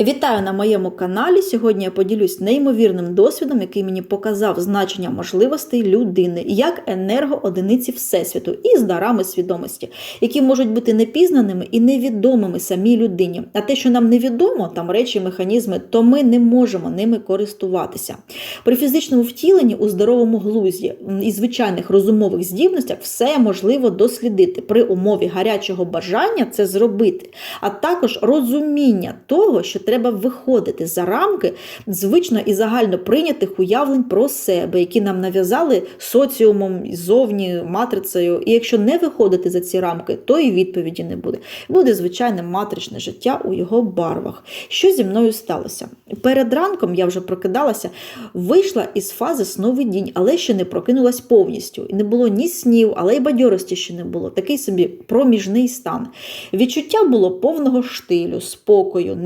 Вітаю на моєму каналі. Сьогодні я поділюсь неймовірним досвідом, який мені показав значення можливостей людини як енергоодиниці Всесвіту і з дарами свідомості, які можуть бути непізнаними і невідомими самій людині. А те, що нам невідомо, там речі, механізми, то ми не можемо ними користуватися. При фізичному втіленні у здоровому глузді і звичайних розумових здібностях все можливо дослідити при умові гарячого бажання це зробити, а також розуміння того, що треба виходити за рамки звично і загально прийнятих уявлень про себе, які нам нав'язали соціумом зовні матрицею. І якщо не виходити за ці рамки, то і відповіді не буде. Буде звичайне матричне життя у його барвах. Що зі мною сталося? Перед ранком я вже прокидалася, вийшла із фази сновидінь, але ще не прокинулась повністю. І не було ні снів, але й бадьорості ще не було. Такий собі проміжний стан. Відчуття було повного штилю, спокою,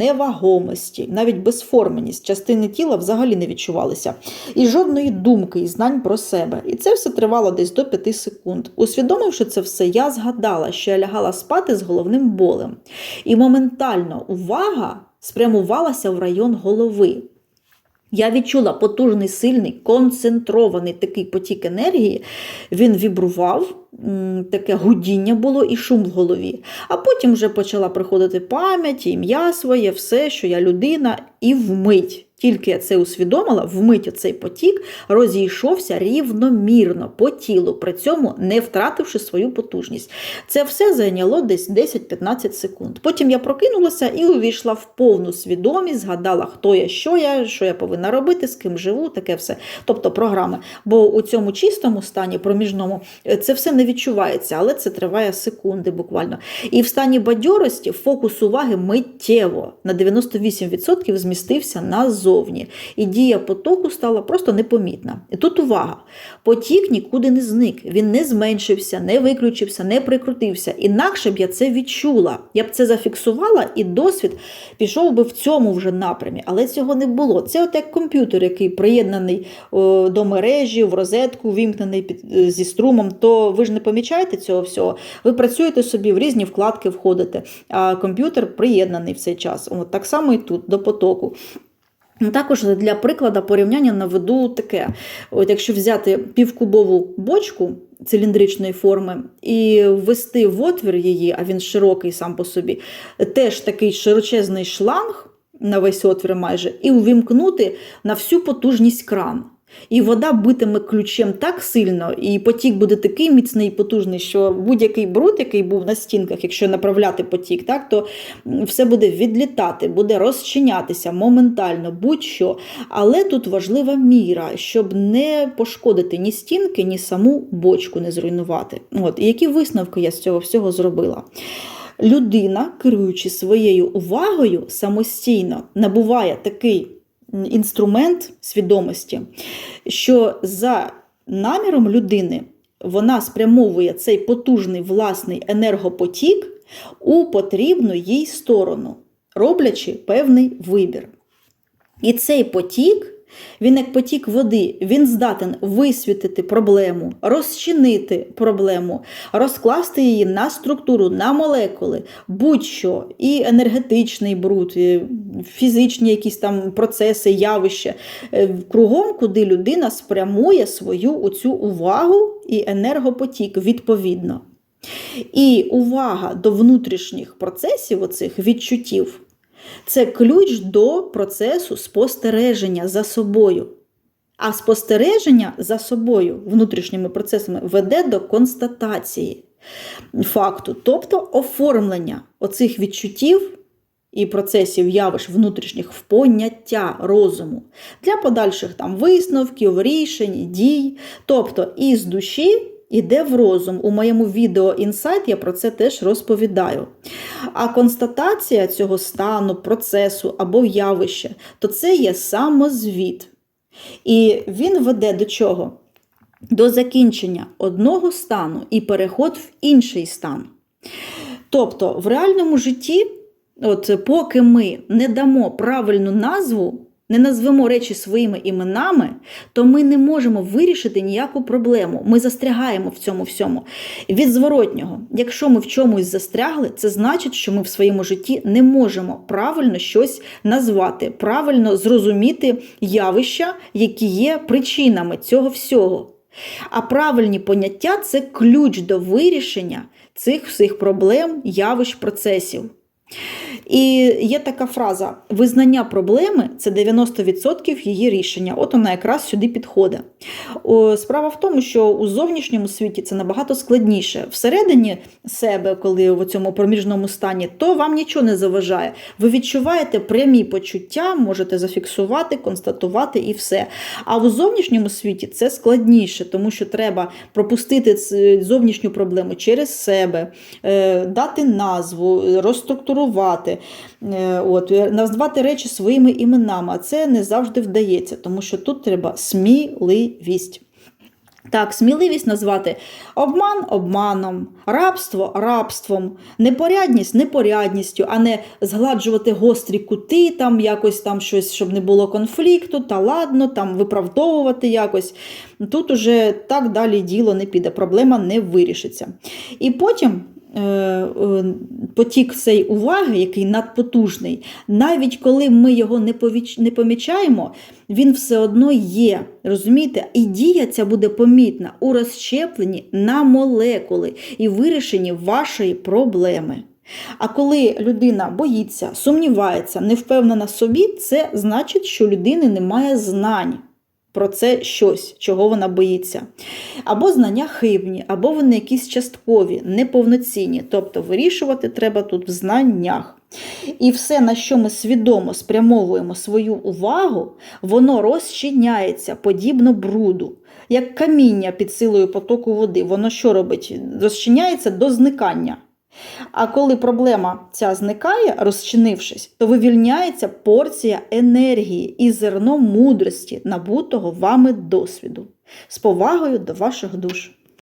невагомості, навіть безформеність. Частини тіла взагалі не відчувалися. І жодної думки і знань про себе. І це все тривало десь до 5 секунд. Усвідомивши це все, я згадала, що я лягала спати з головним болем. І моментально увага спрямувалася в район голови. Я відчула потужний, сильний, концентрований такий потік енергії. Він вібрував, таке гудіння було і шум в голові. А потім вже почала приходити пам'ять, ім'я своє, все, що я людина, і вмить. Тільки я це усвідомила, вмить оцей потік розійшовся рівномірно по тілу, при цьому не втративши свою потужність. Це все зайняло десь 10-15 секунд. Потім я прокинулася і увійшла в повну свідомість, згадала, хто я, що я, що я повинна робити, з ким живу, таке все. Тобто програми. Бо у цьому чистому стані, проміжному, це все не відчувається, але це триває секунди буквально. І в стані бадьорості фокус уваги миттєво на 98% змістився назовні. І дія потоку стала просто непомітна. І тут увага: потік нікуди не зник, він не зменшився, не виключився, не прикрутився. Інакше б я це відчула. Я б це зафіксувала, і досвід пішов би в цьому вже напрямі. Але цього не було. Це от як комп'ютер, який приєднаний до мережі, в розетку, вімкнений е, зі струмом, то ви ж не помічаєте цього всього. Ви працюєте собі в різні вкладки, входите, а комп'ютер приєднаний в цей час. От так само і тут до потоку. Ну, Також для прикладу порівняння наведу таке: От якщо взяти півкубову бочку циліндричної форми і ввести в отвір її, а він широкий сам по собі, теж такий широчезний шланг на весь отвір майже, і увімкнути на всю потужність кран. І вода битиме ключем так сильно, і потік буде такий міцний і потужний, що будь-який бруд, який був на стінках, якщо направляти потік, так, то все буде відлітати, буде розчинятися моментально, будь-що. Але тут важлива міра, щоб не пошкодити ні стінки, ні саму бочку не зруйнувати. От. І які висновки я з цього всього зробила? Людина, керуючи своєю увагою самостійно, набуває такий інструмент свідомості, що за наміром людини вона спрямовує цей потужний власний енергопотік у потрібну їй сторону, роблячи певний вибір. І цей потік. Він, як потік води, він здатен висвітити проблему, розчинити проблему, розкласти її на структуру, на молекули, будь-що, і енергетичний бруд, і фізичні якісь там процеси, явища, кругом, куди людина спрямує свою оцю увагу і енергопотік відповідно. І увага до внутрішніх процесів, оцих відчуттів. Це ключ до процесу спостереження за собою. А спостереження за собою внутрішніми процесами веде до констатації факту, тобто оформлення оцих відчуттів і процесів явищ внутрішніх в поняття розуму для подальших там висновків, рішень, дій, тобто із душі. Іде в розум. У моєму відео інсайт я про це теж розповідаю. А констатація цього стану, процесу або явища, то це є самозвіт. І він веде до чого? До закінчення одного стану і переход в інший стан. Тобто, в реальному житті, от поки ми не дамо правильну назву не назвемо речі своїми іменами, то ми не можемо вирішити ніяку проблему. Ми застрягаємо в цьому всьому. Від зворотнього, якщо ми в чомусь застрягли, це значить, що ми в своєму житті не можемо правильно щось назвати, правильно зрозуміти явища, які є причинами цього всього. А правильні поняття це ключ до вирішення цих всіх проблем, явищ, процесів. І є така фраза: визнання проблеми це 90% її рішення. От вона якраз сюди підходить. Справа в тому, що у зовнішньому світі це набагато складніше. Всередині себе, коли в цьому проміжному стані, то вам нічого не заважає. Ви відчуваєте прямі почуття, можете зафіксувати, констатувати і все. А у зовнішньому світі це складніше, тому що треба пропустити зовнішню проблему через себе, е, дати назву, розструктурувати, е, от, е, назвати речі своїми іменами. А це не завжди вдається, тому що тут треба сміливість. Так, сміливість назвати обман обманом, рабство рабством, непорядність непорядністю, а не згладжувати гострі кути, там якось там щось, щоб не було конфлікту, та ладно, там виправдовувати якось. Тут уже так далі діло не піде, проблема не вирішиться. І потім. Е, е, Потік цей уваги, який надпотужний, навіть коли ми його не помічаємо, він все одно є. Розумієте? І дія ця буде помітна у розщепленні на молекули і вирішенні вашої проблеми. А коли людина боїться, сумнівається, не впевнена собі, це значить, що людини немає знань про це щось, чого вона боїться. Або знання хибні, або вони якісь часткові, неповноцінні. Тобто вирішувати треба тут в знаннях. І все, на що ми свідомо спрямовуємо свою увагу, воно розчиняється подібно бруду. Як каміння під силою потоку води, воно що робить? Розчиняється до зникання. А коли проблема ця зникає, розчинившись, то вивільняється порція енергії і зерно мудрості, набутого вами досвіду. З повагою до ваших душ.